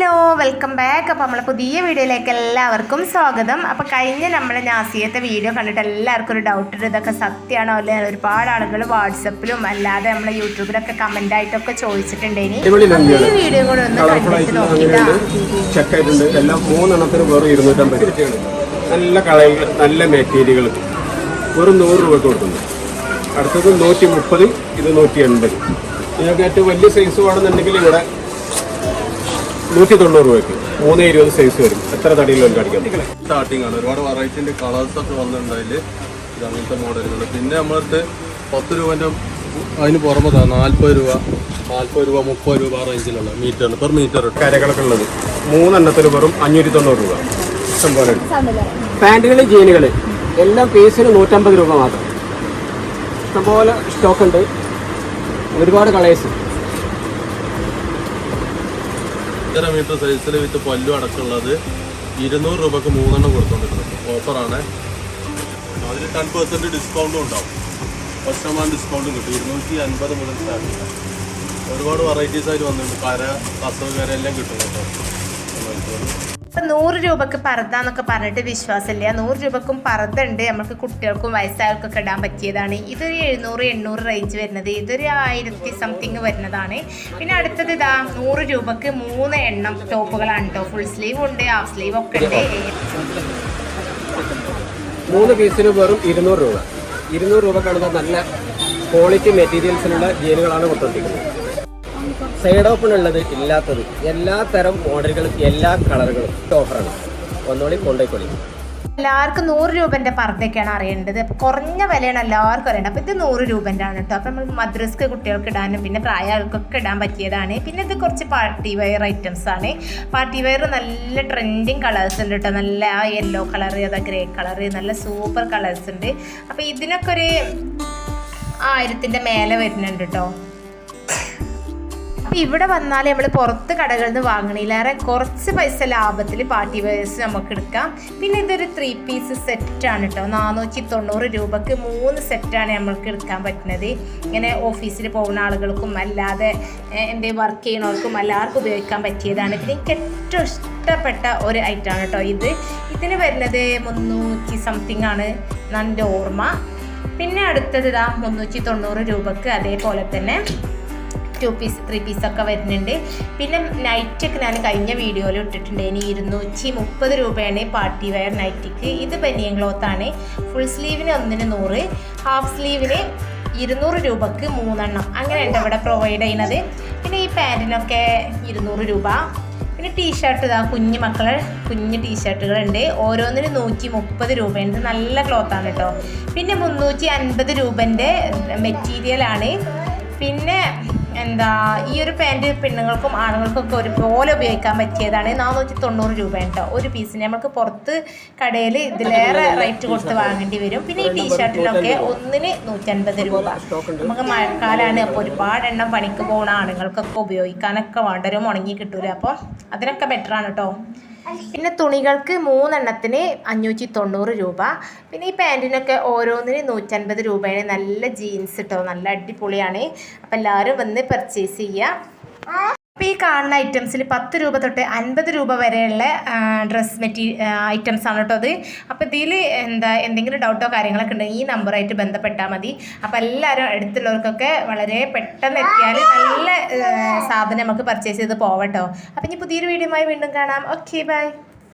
Hello welcome back അപ്പോൾ നമ്മളെ പുതിയ വീഡിയോയിലേക്ക് എല്ലാവർക്കും സ്വാഗതം. അപ്പോൾ കഴിഞ്ഞ നമ്മളെ നാസിയത്തെ വീഡിയോ കണ്ടിട്ട് എല്ലാവർക്കും ഒരു ഡൗട്ട് ഉണ്ട് ഇതൊക്കെ സത്യമാണോ അല്ലെ? ഒരുപാട് ആളുകൾ വാട്സപ്പിലും അല്ലാതെ നമ്മളെ യൂട്യൂബിലൊക്കെ കമന്റ് ആയിട്ടൊക്കെ ചോദിച്ചിട്ടുണ്ട് ഇനി. ഈ. വീഡിയോ കൂടെ ഒന്ന് കണ്ടിട്ട് എല്ലാം മൂന്നെണ്ണത്തിന് വെറും ഇരുന്നൂറ്റമ്പത് നല്ല കളകൾ നല്ല വെറും നൂറ് രൂപയ്ക്ക് കൊടുക്കുന്നു. അടുത്തത് നൂറ്റി മുപ്പത് ഇത് നൂറ്റി എൺപത് നിങ്ങൾക്ക് ഏറ്റവും വലിയ സൈസ് വേണമെന്നുണ്ടെങ്കിൽ ഇവിടെ നൂറ്റി തൊണ്ണൂറ് രൂപയ്ക്ക്. മൂന്ന് ഇരുപത് സൈസ് വരും. എത്ര തടിയിൽ നമുക്ക് അടിക്കാം. സ്റ്റാർട്ടിംഗ് ആണ്. ഒരുപാട് വെറൈറ്റിന്റെ കളേഴ്സ് ഒക്കെ വന്നിട്ടുണ്ടായിൽ ഇത് അങ്ങനത്തെ മോഡലുകൾ പിന്നെ നമ്മളടുത്ത് പത്ത് രൂപന്റെ അതിന് പുറമെ നാൽപ്പത് രൂപ നാൽപ്പത് രൂപ മുപ്പത് രൂപ റേഞ്ചിലുള്ള മീറ്ററിന് പെർ മീറ്റർ കരകളൊക്കെ ഉള്ളത്. മൂന്നെണ്ണത്തിന് വെറും അഞ്ഞൂറ്റി തൊണ്ണൂറ് രൂപ. ഇഷ്ടം പോലെ പാന്റുകൾ ജീനുകൾ എല്ലാം പീസിന് നൂറ്റമ്പത് രൂപ മാത്രം. ഇഷ്ടംപോലെ സ്റ്റോക്ക് ഉണ്ട്. ഒരുപാട് കളേഴ്സ് ഇതര മീറ്റർ സൈസിൽ വിത്ത് പല്ലു അടക്കമുള്ളത് ഇരുന്നൂറ് രൂപക്ക് മൂന്നെണ്ണം കൊടുത്തോണ്ടിരുന്നത് ഓഫറാണ് അതിൽ ടെൻ പെർസെന്റ് ഡിസ്കൗണ്ടും ഉണ്ടാവും. ഫസ്റ്റ് ശതമാനം ഡിസ്കൗണ്ടും കിട്ടും. ഇരുന്നൂറ്റി അൻപത് മുതൽ സ്റ്റാർട്ട് ഒരുപാട് വെറൈറ്റീസ് ആയിട്ട് വന്നിട്ടുണ്ട്. കര കസവ് കര എല്ലാം കിട്ടും കേട്ടോ. ഇപ്പം നൂറ് രൂപക്ക് പർദ്ദ എന്നൊക്കെ പറഞ്ഞിട്ട് വിശ്വാസമില്ല? നൂറ് രൂപക്കും പർദ്ദ ഉണ്ട് നമുക്ക് കുട്ടികൾക്കും വയസ്സായവർക്കൊക്കെ ഇടാൻ പറ്റിയതാണ്. ഇതൊരു എഴുന്നൂറ് എണ്ണൂറ് റേഞ്ച് വരുന്നത്. ഇതൊരു ആയിരത്തി സംതിങ് വരുന്നതാണ്. പിന്നെ അടുത്തത് ഇതാ നൂറ് രൂപക്ക് മൂന്ന് എണ്ണം ടോപ്പുകളാണ് കേട്ടോ ഫുൾ സ്ലീവ് ഉണ്ട് ഹാഫ് സ്ലീവ് ഒക്കെ ഉണ്ട്. മൂന്ന് പീസിന് വെറും ഇരുന്നൂറ് രൂപ. ഇരുന്നൂറ് രൂപ കാണുന്ന നല്ല ക്വാളിറ്റി മെറ്റീരിയൽസിലുള്ള ജീനുകളാണ് കൊടുത്തോണ്ടിരിക്കുന്നത്. സൈഡ് ഓപ്പൺ ഉള്ളത് ഇല്ലാത്തത് എല്ലാ തരം മോഡലുകളും എല്ലാ കളറുകളും ഓഫറാണ് ഒന്നുകൂടി കൊണ്ടേക്കൊള്ളി എല്ലാവർക്കും നൂറ് രൂപന്റെ പർദ്ദയൊക്കെയാണ് അറിയേണ്ടത്. അപ്പോൾ കുറഞ്ഞ വിലയാണ് എല്ലാവർക്കും അറിയേണ്ടത്. അപ്പോൾ ഇത് നൂറ് രൂപന്റെ ആണ് കേട്ടോ. അപ്പോൾ നമ്മൾ മദ്രസ്ക്ക് കുട്ടികൾക്ക് ഇടാനും പിന്നെ പ്രായമായവർക്കൊക്കെ ഇടാൻ പറ്റിയതാണ്. പിന്നെ ഇത് കുറച്ച് പാർട്ടി വെയർ ഐറ്റംസ് ആണ്. പാർട്ടി വെയർ നല്ല ട്രെൻഡിങ് കളേഴ്സ് ഉണ്ട് കേട്ടോ. നല്ല ആ യെല്ലോ കളർ അതാ ഗ്രേ കളർ നല്ല സൂപ്പർ കളേഴ്സ് ഉണ്ട്. അപ്പോൾ ഇതിനൊക്കെ ഒരു ആയിരത്തിന്റെ മേലെ വരുന്നുണ്ട് കേട്ടോ. അപ്പോൾ ഇവിടെ വന്നാൽ നമ്മൾ പുറത്ത് കടകളിൽ നിന്ന് വാങ്ങണയിലേറെ കുറച്ച് പൈസ ലാഭത്തിൽ പാർട്ടി വെയർസ് നമുക്ക് എടുക്കാം. പിന്നെ ഇതൊരു ത്രീ പീസ് സെറ്റാണ് കേട്ടോ നാനൂറ്റി തൊണ്ണൂറ് രൂപക്ക് മൂന്ന് സെറ്റാണ് നമ്മൾക്ക് എടുക്കാൻ പറ്റുന്നത്. ഇങ്ങനെ ഓഫീസിൽ പോകുന്ന ആളുകൾക്കും അല്ലാതെ എന്റെ വർക്ക് ചെയ്യണവർക്കും എല്ലാവർക്കും ഉപയോഗിക്കാൻ പറ്റിയതാണ്. പിന്നെ എനിക്ക് ഏറ്റവും ഇഷ്ടപ്പെട്ട ഒരു ഐറ്റമാണ് കേട്ടോ ഇത്. ഇതിന് വരുന്നത് മുന്നൂറ്റി സംതിങ് ആണ്. എന്റെ ഓർമ്മ. പിന്നെ അടുത്തത് ഇതാ മുന്നൂറ്റി തൊണ്ണൂറ് രൂപക്ക് അതേപോലെ തന്നെ ടു പീസ് ത്രീ പീസൊക്കെ വരുന്നുണ്ട്. പിന്നെ നൈറ്റൊക്കെ ഞാൻ കഴിഞ്ഞ വീഡിയോയിൽ ഇട്ടിട്ടുണ്ട്. ഇനി ഇരുന്നൂറ്റി മുപ്പത് രൂപയാണ് പാർട്ടി വെയർ നൈറ്റിക്ക് ഇത് ബനിയൻ ക്ലോത്താണ് ഫുൾ സ്ലീവിന് ഒന്നിന് നൂറ്. ഹാഫ് സ്ലീവിന് ഇരുന്നൂറ് രൂപക്ക് മൂന്നെണ്ണം. അങ്ങനെയുണ്ട് ഇവിടെ പ്രൊവൈഡ് ചെയ്യുന്നത്. പിന്നെ ഈ പാന്റിനൊക്കെ ഇരുന്നൂറ് രൂപ. പിന്നെ ടീഷർട്ട് ഇതാ കുഞ്ഞു മക്കളെ കുഞ്ഞു ടീഷർട്ടുകളുണ്ട് ഓരോന്നിന് നൂറ്റി മുപ്പത് രൂപയുണ്ട്. നല്ല ക്ലോത്താണ് കേട്ടോ. പിന്നെ മുന്നൂറ്റി അൻപത് രൂപന്റെ മെറ്റീരിയലാണ് പിന്നെ എന്താ ഈ ഒരു പാന്റ് പെണ്ണുങ്ങൾക്കും ആണുങ്ങൾക്കൊക്കെ ഒരുപോലെ ഉപയോഗിക്കാൻ പറ്റിയതാണ് നാനൂറ്റി തൊണ്ണൂറ് രൂപ കേട്ടോ ഒരു പീസിന് നമുക്ക് പുറത്ത് കടയിൽ ഇതിലേറെ റേറ്റ് കൊടുത്ത് വാങ്ങേണ്ടി വരും. പിന്നെ ഈ ടീഷർട്ടിനൊക്കെ ഒന്നിന് നൂറ്റൻപത് രൂപ. നമുക്ക് മഴക്കാലമാണ് അപ്പോൾ ഒരുപാട് എണ്ണം പണിക്ക് പോകുന്ന ആണുങ്ങൾക്കൊക്കെ ഉപയോഗിക്കാനൊക്കെ വേണ്ട ഒരു ഉണങ്ങി കിട്ടൂല. അപ്പോൾ അതിനൊക്കെ ബെറ്ററാണ് കേട്ടോ പിന്നെ തുണികൾക്ക് മൂന്നെണ്ണത്തിന് അഞ്ഞൂറ്റി തൊണ്ണൂറ് രൂപ. പിന്നെ ഈ പാന്റിനൊക്കെ ഓരോന്നിന് നൂറ്റൻപത് രൂപയാണ്. നല്ല ജീൻസ് കേട്ടോ നല്ല അടിപൊളിയാണ്. അപ്പം എല്ലാവരും വന്ന് പർച്ചേസ് ചെയ്യുക അപ്പോൾ ഈ കാണുന്ന ഐറ്റംസിൽ പത്ത് രൂപ തൊട്ട് അൻപത് രൂപ വരെയുള്ള ഡ്രസ് മെറ്റീരിയൽ ഐറ്റംസ് ആണ് കേട്ടോ അത്. അപ്പോൾ ഇതിൽ എന്താ എന്തെങ്കിലും ഡൗട്ടോ കാര്യങ്ങളൊക്കെ ഉണ്ടെങ്കിൽ ഈ നമ്പറായിട്ട് ബന്ധപ്പെട്ടാൽ മതി. അപ്പോൾ എല്ലാവരും അടുത്തുള്ളവർക്കൊക്കെ വളരെ പെട്ടെന്ന് എത്തിയാൽ നല്ല സാധനം നമുക്ക് പർച്ചേസ് ചെയ്ത് പോവട്ടോ അപ്പോൾ ഇനി പുതിയൊരു വീഡിയോയുമായി വീണ്ടും കാണാം. Okay bye